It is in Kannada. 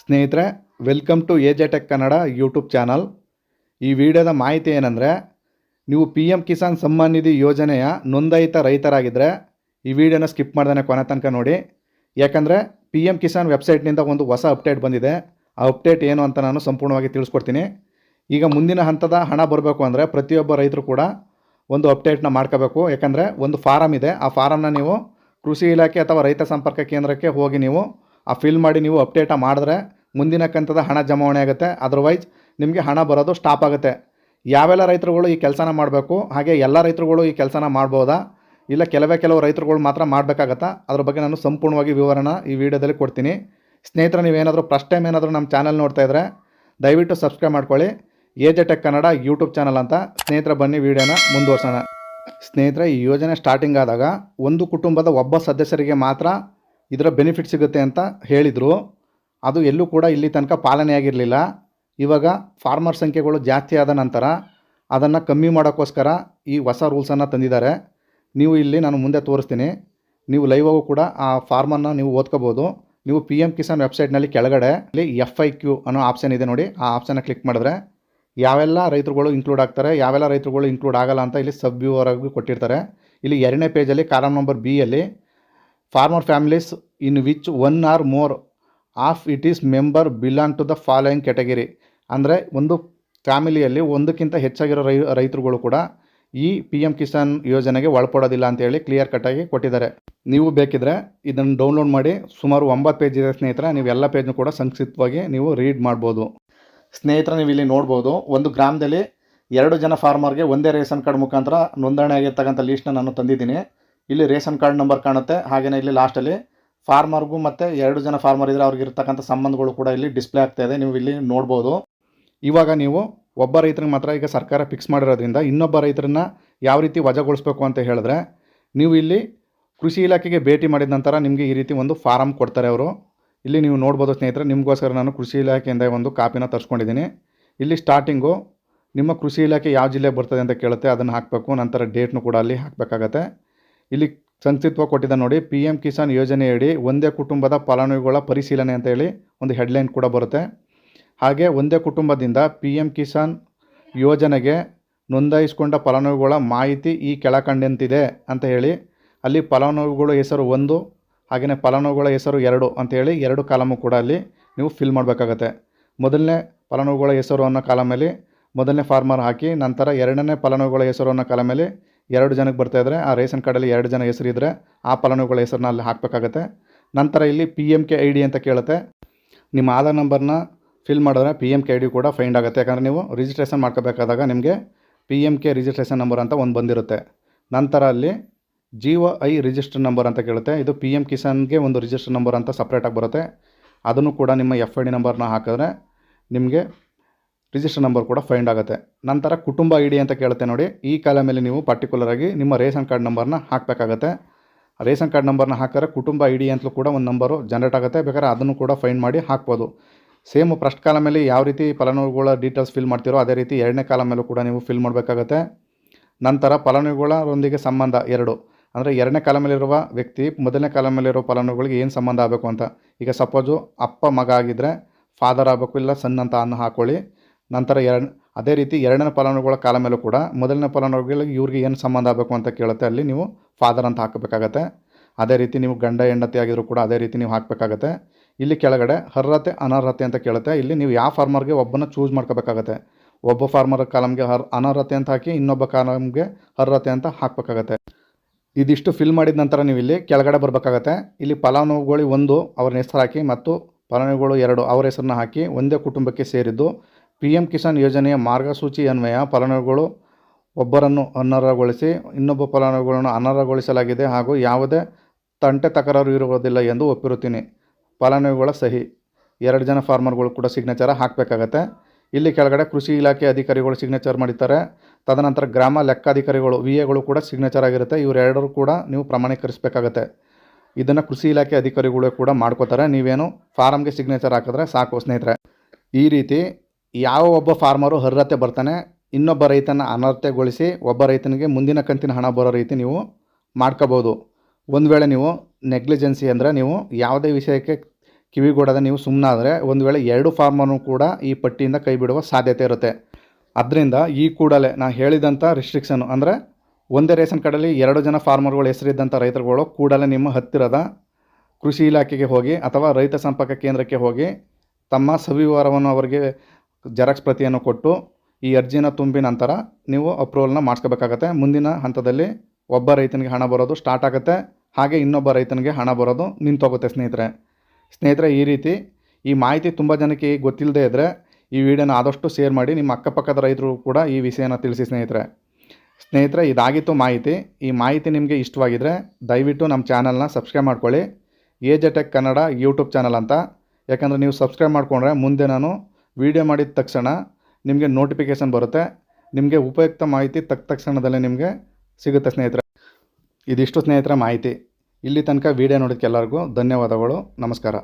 ಸ್ನೇಹಿತರೆ welcome to A J tech Kannada YouTube channel ಈ ವಿಡಿಯೋದ ಮಾಹಿತಿ ಏನಂದರೆ, ನೀವು ಪಿ ಎಂ ಕಿಸಾನ್ ಸಮ್ಮಾನ್ ನಿಧಿ ಯೋಜನೆಯ ನೋಂದಾಯಿತ ರೈತರಾಗಿದ್ದರೆ ಈ ವಿಡಿಯೋನ ಸ್ಕಿಪ್ ಮಾಡ್ದೇ ಕೊನೆ ತನಕ ನೋಡಿ. ಯಾಕಂದರೆ ಪಿ ಎಂ ಕಿಸಾನ್ ವೆಬ್ಸೈಟ್ನಿಂದ ಒಂದು ಹೊಸ ಅಪ್ಡೇಟ್ ಬಂದಿದೆ. ಆ ಅಪ್ಡೇಟ್ ಏನು ಅಂತ ನಾನು ಸಂಪೂರ್ಣವಾಗಿ ತಿಳಿಸ್ಕೊಡ್ತೀನಿ. ಈಗ ಮುಂದಿನ ಹಂತದ ಹಣ ಬರಬೇಕು ಅಂದರೆ ಪ್ರತಿಯೊಬ್ಬ ರೈತರು ಕೂಡ ಒಂದು ಅಪ್ಡೇಟ್ನ ಮಾಡ್ಕೋಬೇಕು. ಯಾಕಂದರೆ, ಒಂದು ಫಾರಮ್ ಇದೆ. ಆ ಫಾರಮ್ನ ನೀವು ಕೃಷಿ ಇಲಾಖೆ ಅಥವಾ ರೈತ ಸಂಪರ್ಕ ಕೇಂದ್ರಕ್ಕೆ ಹೋಗಿ ನೀವು ಆ ಫಿಲ್ ಮಾಡಿ ನೀವು ಅಪ್ಡೇಟ ಮಾಡಿದ್ರೆ ಮುಂದಿನ ಕಂತದ ಹಣ ಜಮಾವಣೆ ಆಗುತ್ತೆ. ಅದರ್ವೈಸ್ ನಿಮಗೆ ಹಣ ಬರೋದು ಸ್ಟಾಪ್ ಆಗುತ್ತೆ. ಯಾವೆಲ್ಲ ರೈತರುಗಳು ಈ ಕೆಲಸನ ಮಾಡಬೇಕು, ಹಾಗೆ ಎಲ್ಲ ರೈತರುಗಳು ಈ ಕೆಲಸನ ಮಾಡ್ಬೋದಾ? ಇಲ್ಲ ಕೆಲವೇ ಕೆಲವು ರೈತರುಗಳು ಮಾತ್ರ ಮಾಡಬೇಕಾಗತ್ತಾ? ಅದ್ರ ಬಗ್ಗೆ ನಾನು ಸಂಪೂರ್ಣವಾಗಿ ವಿವರಣ ಈ ವಿಡಿಯೋದಲ್ಲಿ ಕೊಡ್ತೀನಿ. ಸ್ನೇಹಿತರೆ, ನೀವೇನಾದರೂ ಫಸ್ಟ್ ಟೈಮ್ ಏನಾದರೂ ನಮ್ಮ ಚಾನಲ್ ನೋಡ್ತಾ ಇದ್ದರೆ ದಯವಿಟ್ಟು ಸಬ್ಸ್ಕ್ರೈಬ್ ಮಾಡ್ಕೊಳ್ಳಿ. A J tech Kannada YouTube channel ಅಂತ. ಸ್ನೇಹಿತರ, ಬನ್ನಿ ವಿಡಿಯೋನ ಮುಂದುವರ್ಸೋಣ. ಸ್ನೇಹಿತರೆ, ಈ ಯೋಜನೆ ಸ್ಟಾರ್ಟಿಂಗ್ ಆದಾಗ ಒಂದು ಕುಟುಂಬದ ಒಬ್ಬ ಸದಸ್ಯರಿಗೆ ಮಾತ್ರ ಇದರ ಬೆನಿಫಿಟ್ ಸಿಗುತ್ತೆ ಅಂತ ಹೇಳಿದರು. ಅದು ಎಲ್ಲೂ ಕೂಡ ಇಲ್ಲಿ ತನಕ ಪಾಲನೆಯಾಗಿರಲಿಲ್ಲ ಇವಾಗ ಫಾರ್ಮರ್ ಸಂಖ್ಯೆಗಳು ಜಾಸ್ತಿ ಆದ ನಂತರ ಅದನ್ನು ಕಮ್ಮಿ ಮಾಡೋಕ್ಕೋಸ್ಕರ ಈ ಹೊಸ ರೂಲ್ಸನ್ನು ತಂದಿದ್ದಾರೆ. ನೀವು ಇಲ್ಲಿ ನಾನು ಮುಂದೆ ತೋರಿಸ್ತೀನಿ. ನೀವು ಲೈವ್ ಲೈವಾಗೂ ಕೂಡ ಆ ಫಾರ್ಮನ್ನು ನೀವು ಓದ್ಕೋಬೋದು. ನೀವು ಪಿ ಎಂ ಕಿಸಾನ್ ವೆಬ್ಸೈಟ್ನಲ್ಲಿ ಕೆಳಗಡೆ ಇಲ್ಲಿ ಎಫ್ ಐ ಕ್ಯೂ ಅನ್ನೋ ಆಪ್ಷನ್ ಇದೆ ನೋಡಿ. ಆ ಆಪ್ಷನ್ನ ಕ್ಲಿಕ್ ಮಾಡಿದ್ರೆ ಯಾವೆಲ್ಲ ರೈತರುಗಳು ಇನ್ಕ್ಲೂಡ್ ಆಗ್ತಾರೆ, ಯಾವೆಲ್ಲ ರೈತರುಗಳು ಇನ್ಕ್ಲೂಡ್ ಆಗಲ್ಲ ಅಂತ ಇಲ್ಲಿ ಸಬ್ ವ್ಯೂವರಾಗಿ ಕೊಟ್ಟಿರ್ತಾರೆ. ಇಲ್ಲಿ ಎರಡನೇ ಪೇಜಲ್ಲಿ ಕಾಲಮ್ ನಂಬರ್ ಬಿ ಅಲ್ಲಿ farmer families in which one or more of it is member belong to the following category ಅಂದರೆ ಒಂದು ಫ್ಯಾಮಿಲಿಯಲ್ಲಿ ಒಂದಕ್ಕಿಂತ ಹೆಚ್ಚಾಗಿರೋ ರೈ, ರೈತರುಗಳು ಕೂಡ ಈ ಪಿ ಎಂ ಕಿಸಾನ್ ಯೋಜನೆಗೆ ಒಳಪಡೋದಿಲ್ಲ ಅಂತೇಳಿ ಕ್ಲಿಯರ್ ಕಟ್ಟಾಗಿ ಕೊಟ್ಟಿದ್ದಾರೆ. ನೀವು ಬೇಕಿದ್ರೆ ಇದನ್ನು ಡೌನ್ಲೋಡ್ ಮಾಡಿ ಸುಮಾರು ಒಂಬತ್ತು ಪೇಜ್ ಇದೆ ಸ್ನೇಹಿತರೆ, ನೀವು ಎಲ್ಲ ಪೇಜ್ನು ಕೂಡ ಸಂಕ್ಷಿಪ್ತವಾಗಿ ನೀವು ರೀಡ್ ಮಾಡ್ಬೋದು. ಸ್ನೇಹಿತರೆ, ನೀವು ಇಲ್ಲಿ ನೋಡ್ಬೋದು, ಒಂದು ಗ್ರಾಮದಲ್ಲಿ ಎರಡು ಜನ ಫಾರ್ಮರ್ಗೆ ಒಂದೇ ರೇಷನ್ ಕಾರ್ಡ್ ಮುಖಾಂತರ ನೋಂದಣಿ ಆಗಿರ್ತಕ್ಕಂಥ ಲೀಸ್ಟ್ನ ನಾನು ತಂದಿದ್ದೀನಿ. ಇಲ್ಲಿ ರೇಷನ್ ಕಾರ್ಡ್ ನಂಬರ್ ಕಾಣುತ್ತೆ. ಹಾಗೆಯೇ ಇಲ್ಲಿ ಲಾಸ್ಟಲ್ಲಿ ಫಾರ್ಮರ್ಗೂ ಮತ್ತು ಎರಡು ಜನ ಫಾರ್ಮರ್ ಇದ್ದರೆ ಅವ್ರಿಗೆ ಇರ್ತಕ್ಕಂಥ ಸಂಬಂಧಗಳು ಕೂಡ ಇಲ್ಲಿ ಡಿಸ್ಪ್ಲೇ ಆಗ್ತಾ ಇದೆ. ನೀವು ಇಲ್ಲಿ ನೋಡ್ಬೋದು. ಇವಾಗ ನೀವು ಒಬ್ಬ ರೈತರಿಗೆ ಮಾತ್ರ ಈಗ ಸರ್ಕಾರ ಫಿಕ್ಸ್ ಮಾಡಿರೋದ್ರಿಂದ ಇನ್ನೊಬ್ಬ ರೈತರನ್ನ ಯಾವ ರೀತಿ ವಜಾಗೊಳಿಸ್ಬೇಕು ಅಂತ ಹೇಳಿದ್ರೆ ನೀವು ಇಲ್ಲಿ ಕೃಷಿ ಇಲಾಖೆಗೆ ಭೇಟಿ ಮಾಡಿದ ನಂತರ ನಿಮಗೆ ಈ ರೀತಿ ಒಂದು ಫಾರಮ್ ಕೊಡ್ತಾರೆ ಅವರು. ಇಲ್ಲಿ ನೀವು ನೋಡ್ಬೋದು ಸ್ನೇಹಿತರೆ, ನಿಮಗೋಸ್ಕರ ನಾನು ಕೃಷಿ ಇಲಾಖೆಯಿಂದ ಒಂದು ಕಾಪಿನ ತರಿಸ್ಕೊಂಡಿದ್ದೀನಿ. ಇಲ್ಲಿ ಸ್ಟಾರ್ಟಿಂಗು ನಿಮ್ಮ ಕೃಷಿ ಇಲಾಖೆ ಯಾವ ಜಿಲ್ಲೆ ಬರ್ತದೆ ಅಂತ ಕೇಳುತ್ತೆ. ಅದನ್ನು ಹಾಕಬೇಕು. ನಂತರ ಡೇಟ್ನು ಕೂಡ ಅಲ್ಲಿ ಹಾಕಬೇಕಾಗತ್ತೆ. ಇಲ್ಲಿ ಸಂಕ್ಷಿಪ್ತವಾಗಿ ಕೊಟ್ಟಿದ್ದ ನೋಡಿ ಪಿ ಎಂ ಕಿಸಾನ್ ಯೋಜನೆಯಡಿ ಒಂದೇ ಕುಟುಂಬದ ಫಲಾನುಭವಿಗಳ ಪರಿಶೀಲನೆ ಅಂತ ಹೇಳಿ ಒಂದು ಹೆಡ್ಲೈನ್ ಕೂಡ ಬರುತ್ತೆ. ಹಾಗೆ ಒಂದೇ ಕುಟುಂಬದಿಂದ ಪಿ ಎಂ ಕಿಸಾನ್ ಯೋಜನೆಗೆ ನೋಂದಾಯಿಸಿಕೊಂಡ ಫಲಾನುಭವಿಗಳ ಮಾಹಿತಿ ಈ ಕೆಳಕಂಡಂತಿದೆ ಅಂತ ಹೇಳಿ, ಅಲ್ಲಿ ಫಲಾನುಭವಿಗಳ ಹೆಸರು ಒಂದು ಹಾಗೆಯೇ ಫಲಾನುಭವಿಗಳ ಹೆಸರು ಎರಡು ಅಂತೇಳಿ ಎರಡು ಕಾಲಮು ಕೂಡ ಅಲ್ಲಿ ನೀವು ಫಿಲ್ ಮಾಡಬೇಕಾಗತ್ತೆ. ಮೊದಲನೇ ಫಲಾನುಭವಿಗಳ ಹೆಸರು ಅನ್ನೋ ಕಾಲಮಲ್ಲಿ ಮೊದಲನೇ ಫಾರ್ಮರ್ ಹಾಕಿ, ನಂತರ ಎರಡನೇ ಫಲಾನುಭವಿಗಳ ಹೆಸರು ಅನ್ನೋ ಕಾಲಮಲ್ಲಿ ಎರಡು ಜನಕ್ಕೆ ಬರ್ತಾ ಇದ್ದರೆ ಆ ರೇಷನ್ ಕಾರ್ಡಲ್ಲಿ ಎರಡು ಜನ ಹೆಸರು ಇದ್ದರೆ ಆ ಫಲಾನುಭವಿಗಳ ಹೆಸರನ್ನ ಅಲ್ಲಿ ಹಾಕಬೇಕಾಗತ್ತೆ. ನಂತರ ಇಲ್ಲಿ P M K I D ಅಂತ ಕೇಳುತ್ತೆ. ನಿಮ್ಮ ಆಧಾರ್ ನಂಬರ್ನ ಫಿಲ್ ಮಾಡಿದ್ರೆ P M K I D ಕೂಡ ಫೈಂಡ್ ಆಗುತ್ತೆ. ಯಾಕಂದರೆ ನೀವು ರಿಜಿಸ್ಟ್ರೇಷನ್ ಮಾಡ್ಕೋಬೇಕಾದಾಗ ನಿಮಗೆ P M K registration number ಅಂತ ಒಂದು ಬಂದಿರುತ್ತೆ. ನಂತರ ಅಲ್ಲಿ ಜಿಒ ಐ ರಿಜಿಸ್ಟರ್ ನಂಬರ್ ಅಂತ ಕೇಳುತ್ತೆ. ಇದು ಪಿ ಎಂ ಕಿಸಾನ್ಗೆ ಒಂದು ರಿಜಿಸ್ಟರ್ ನಂಬರ್ ಅಂತ ಸಪ್ರೇಟಾಗಿ ಬರುತ್ತೆ. ಅದನ್ನು ಕೂಡ ನಿಮ್ಮ ಎಫ್ ಐ ಡಿ ನಂಬರ್ನ ಹಾಕಿದ್ರೆ ನಿಮಗೆ ರಿಜಿಸ್ಟರ್ ನಂಬರ್ ಕೂಡ ಫೈಂಡ್ ಆಗುತ್ತೆ. ನಂತರ ಕುಟುಂಬ ಐ ಅಂತ ಕೇಳುತ್ತೆ ನೋಡಿ. ಈ ಕಾಲಮಲ್ಲಿ ನೀವು ಪರ್ಟಿಕ್ಯುಲರಾಗಿ ನಿಮ್ಮ ರೇಷನ್ ಕಾರ್ಡ್ ನಂಬರ್ನ ಹಾಕಬೇಕಾಗತ್ತೆ. ರೇಷನ್ ಕಾರ್ಡ್ ನಂಬರ್ನ ಹಾಕಿದ್ರೆ ಕುಟುಂಬ ಐ ಡಿ ಅಂತಲೂ ಕೂಡ ಒಂದು ನಂಬರು ಜನರೇಟ್ ಆಗುತ್ತೆ. ಬೇಕಾದ್ರೆ ಅದನ್ನು ಕೂಡ ಫೈಂಡ್ ಮಾಡಿ ಹಾಕ್ಬೋದು. ಸೇಮ್ ಫಸ್ಟ್ ಮೇಲೆ ಯಾವ ರೀತಿ ಫಲಾನುಭವಿಗಳ ಡೀಟೇಲ್ಸ್ ಫಿಲ್ ಮಾಡ್ತೀರೋ ಅದೇ ರೀತಿ ಎರಡನೇ ಕಾಲಮಲ್ಲೂ ಕೂಡ ನೀವು ಫಿಲ್ ಮಾಡಬೇಕಾಗತ್ತೆ. ನಂತರ ಫಲಾನುಭವಿಗಳೊಂದಿಗೆ ಸಂಬಂಧ ಎರಡು. ಅಂದರೆ ಎರಡನೇ ಕಾಲಮಲ್ಲಿರುವ ವ್ಯಕ್ತಿ, ಮೊದಲನೇ ಕಾಲಮಲ್ಲಿರೋ ಫಲಾನುಭವಿಗಳಿಗೆ ಏನು ಸಂಬಂಧ ಆಗಬೇಕು ಅಂತ. ಈಗ ಸಪೋಸು ಅಪ್ಪ ಮಗ ಆಗಿದ್ದರೆ ಫಾದರ್ ಆಗಬೇಕು ಇಲ್ಲ ಸನ್ ಅಂತ ಅನ್ನು ಹಾಕ್ಕೊಳ್ಳಿ ನಂತರ ಎರಡು, ಅದೇ ರೀತಿ ಎರಡನೇ ಫಲಾನುಭವಿಗಳ ಕಾಲ ಮೇಲೂ ಕೂಡ ಮೊದಲನೇ ಫಲಾನುಭವಿಗಳಿಗೆ ಇವ್ರಿಗೆ ಏನು ಸಂಬಂಧ ಆಗಬೇಕು ಅಂತ ಕೇಳುತ್ತೆ, ಅಲ್ಲಿ ನೀವು ಫಾದರ್ ಅಂತ ಹಾಕಬೇಕಾಗತ್ತೆ. ಅದೇ ರೀತಿ ನೀವು ಗಂಡ, ಹೆಂಡತಿ ಆಗಿದ್ರು ಕೂಡ ಅದೇ ರೀತಿ ನೀವು ಹಾಕಬೇಕಾಗತ್ತೆ. ಇಲ್ಲಿ ಕೆಳಗಡೆ ಅರ್ಹತೆ, ಅನರ್ಹತೆ ಅಂತ ಕೇಳುತ್ತೆ. ಇಲ್ಲಿ ನೀವು ಯಾವ ಫಾರ್ಮರ್ಗೆ ಒಬ್ಬನ ಚೂಸ್ ಮಾಡ್ಕೋಬೇಕಾಗತ್ತೆ. ಒಬ್ಬ ಫಾರ್ಮರ್ ಕಾಲಮ್ಗೆ ಹರ್ ಅನರ್ಹತೆ ಅಂತ ಹಾಕಿ ಇನ್ನೊಬ್ಬ ಕಾಲಮ್ಗೆ ಅರ್ಹತೆ ಅಂತ ಹಾಕಬೇಕಾಗತ್ತೆ. ಇದಿಷ್ಟು ಫಿಲ್ ಮಾಡಿದ ನಂತರ ನೀವು ಇಲ್ಲಿ ಕೆಳಗಡೆ ಬರಬೇಕಾಗತ್ತೆ. ಇಲ್ಲಿ ಫಲಾನುಭವಿಗಳು ಒಂದು ಅವ್ರನ್ನ ಹೆಸರು ಹಾಕಿ ಮತ್ತು ಫಲಾನುಭವಿಗಳು ಎರಡು, ಅವರ ಹೆಸರನ್ನ ಹಾಕಿ ಒಂದೇ ಕುಟುಂಬಕ್ಕೆ ಸೇರಿದ್ದು. ಪಿ ಎಂ ಕಿಸಾನ್ ಯೋಜನೆಯ ಮಾರ್ಗಸೂಚಿ ಅನ್ವಯ ಫಲಾನುಭವಿಗಳು ಒಬ್ಬರನ್ನು ಅನರ್ಹಗೊಳಿಸಿ ಇನ್ನೊಬ್ಬ ಫಲಾನುಭವಿಗಳನ್ನು ಅನರ್ಹಗೊಳಿಸಲಾಗಿದೆ ಹಾಗೂ ಯಾವುದೇ ತಂಟೆ ತಕರಾರು ಇರುವುದಿಲ್ಲ ಎಂದು ಒಪ್ಪಿರುತ್ತೀನಿ. ಫಲಾನುಭವಿಗಳ ಸಹಿ. ಎರಡು ಜನ ಫಾರ್ಮರ್ಗಳು ಕೂಡ ಸಿಗ್ನೇಚರ್ ಹಾಕಬೇಕಾಗತ್ತೆ. ಇಲ್ಲಿ ಕೆಳಗಡೆ ಕೃಷಿ ಇಲಾಖೆ ಅಧಿಕಾರಿಗಳು ಸಿಗ್ನೇಚರ್ ಮಾಡಿದ್ದಾರೆ ತದನಂತರ ಗ್ರಾಮ ಲೆಕ್ಕಾಧಿಕಾರಿಗಳು ವಿ ಎಗಳು ಕೂಡ ಸಿಗ್ನೇಚರ್ ಆಗಿರುತ್ತೆ. ಇವರೆಲ್ಲರೂ ಕೂಡ ನೀವು ಪ್ರಮಾಣೀಕರಿಸಬೇಕಾಗತ್ತೆ. ಇದನ್ನು ಕೃಷಿ ಇಲಾಖೆ ಅಧಿಕಾರಿಗಳು ಕೂಡ ಮಾಡ್ಕೋತಾರೆ. ನೀವೇನು ಫಾರಮ್ಗೆ ಸಿಗ್ನೇಚರ್ ಹಾಕಿದ್ರೆ ಸಾಕು ಸ್ನೇಹಿತರೆ. ಈ ರೀತಿ ಯಾವ ಒಬ್ಬ ಫಾರ್ಮರು ಅರ್ಹತೆ ಬರ್ತಾನೆ, ಇನ್ನೊಬ್ಬ ರೈತನ ಅನರ್ಹತೆಗೊಳಿಸಿ ಒಬ್ಬ ರೈತನಿಗೆ ಮುಂದಿನ ಕಂತಿನ ಹಣ ಬರೋ ರೀತಿ ನೀವು ಮಾಡ್ಕೋಬೋದು. ಒಂದು ವೇಳೆ ನೀವು ನೆಗ್ಲಿಜೆನ್ಸಿ ಅಂದರೆ ನೀವು ಯಾವುದೇ ವಿಷಯಕ್ಕೆ ಕಿವಿಗೊಡದೆ ನೀವು ಸುಮ್ಮನಾದರೆ ಒಂದು ವೇಳೆ ಎರಡು ಫಾರ್ಮರ್ನು ಕೂಡ ಈ ಪಟ್ಟಿಯಿಂದ ಕೈ ಬಿಡುವ ಸಾಧ್ಯತೆ ಇರುತ್ತೆ. ಅದರಿಂದ ಈ ಕೂಡಲೇ ನಾನು ಹೇಳಿದಂಥ ರಿಸ್ಟ್ರಿಕ್ಷನ್ನು ಅಂದರೆ ಒಂದೇ ರೇಷನ್ ಕಾರ್ಡಲ್ಲಿ ಎರಡು ಜನ ಫಾರ್ಮರ್ಗಳು ಹೆಸರಿದ್ದಂಥ ರೈತರುಗಳು ಕೂಡಲೇ ನಿಮ್ಮ ಹತ್ತಿರದ ಕೃಷಿ ಇಲಾಖೆಗೆ ಹೋಗಿ ಅಥವಾ ರೈತ ಸಂಪರ್ಕ ಕೇಂದ್ರಕ್ಕೆ ಹೋಗಿ ತಮ್ಮ ಸವಿವರವನ್ನು ಅವರಿಗೆ ಜೆರಾಕ್ಸ್ ಪ್ರತಿಯನ್ನು ಕೊಟ್ಟು ಈ ಅರ್ಜಿನ ತುಂಬಿ ನಂತರ ನೀವು ಅಪ್ರೂವಲ್ನ ಮಾಡಿಸ್ಕೋಬೇಕಾಗತ್ತೆ. ಮುಂದಿನ ಹಂತದಲ್ಲಿ ಒಬ್ಬ ರೈತನಿಗೆ ಹಣ ಬರೋದು ಸ್ಟಾರ್ಟ್ ಆಗುತ್ತೆ. ಹಾಗೆ ಇನ್ನೊಬ್ಬ ರೈತನಿಗೆ ಹಣ ಬರೋದು ನಿಂತೋಗುತ್ತೆ ಸ್ನೇಹಿತರೆ. ಸ್ನೇಹಿತರೆ, ಈ ರೀತಿ ಈ ಮಾಹಿತಿ ತುಂಬ ಜನಕ್ಕೆ ಗೊತ್ತಿಲ್ಲದೇ ಇದ್ದರೆ ಈ ವಿಡಿಯೋನ ಆದಷ್ಟು ಶೇರ್ ಮಾಡಿ ನಿಮ್ಮ ಅಕ್ಕಪಕ್ಕದ ರೈತರು ಕೂಡ ಈ ವಿಷಯನ ತಿಳಿಸಿ ಸ್ನೇಹಿತರೆ. ಸ್ನೇಹಿತರೆ, ಇದಾಗಿತ್ತು ಮಾಹಿತಿ. ಈ ಮಾಹಿತಿ ನಿಮಗೆ ಇಷ್ಟವಾಗಿದ್ದರೆ ದಯವಿಟ್ಟು ನಮ್ಮ ಚಾನಲ್ನ ಸಬ್ಸ್ಕ್ರೈಬ್ ಮಾಡ್ಕೊಳ್ಳಿ. A J tech Kannada YouTube channel ಅಂತ. ಯಾಕಂದರೆ ನೀವು ಸಬ್ಸ್ಕ್ರೈಬ್ ಮಾಡಿಕೊಂಡ್ರೆ ಮುಂದೆ ನಾನು ವೀಡಿಯೋ ಮಾಡಿದ ತಕ್ಷಣ ನಿಮಗೆ ನೋಟಿಫಿಕೇಷನ್ ಬರುತ್ತೆ. ನಿಮಗೆ ಉಪಯುಕ್ತ ಮಾಹಿತಿ ತಕ್ಕ ತಕ್ಷಣದಲ್ಲೇ ನಿಮಗೆ ಸಿಗುತ್ತೆ ಸ್ನೇಹಿತರೆ. ಇದಿಷ್ಟು ಸ್ನೇಹಿತರ ಮಾಹಿತಿ. ಇಲ್ಲಿ ತನಕ ವೀಡಿಯೋ ನೋಡೋಕ್ಕೆ ಎಲ್ಲರಿಗೂ ಧನ್ಯವಾದಗಳು. ನಮಸ್ಕಾರ.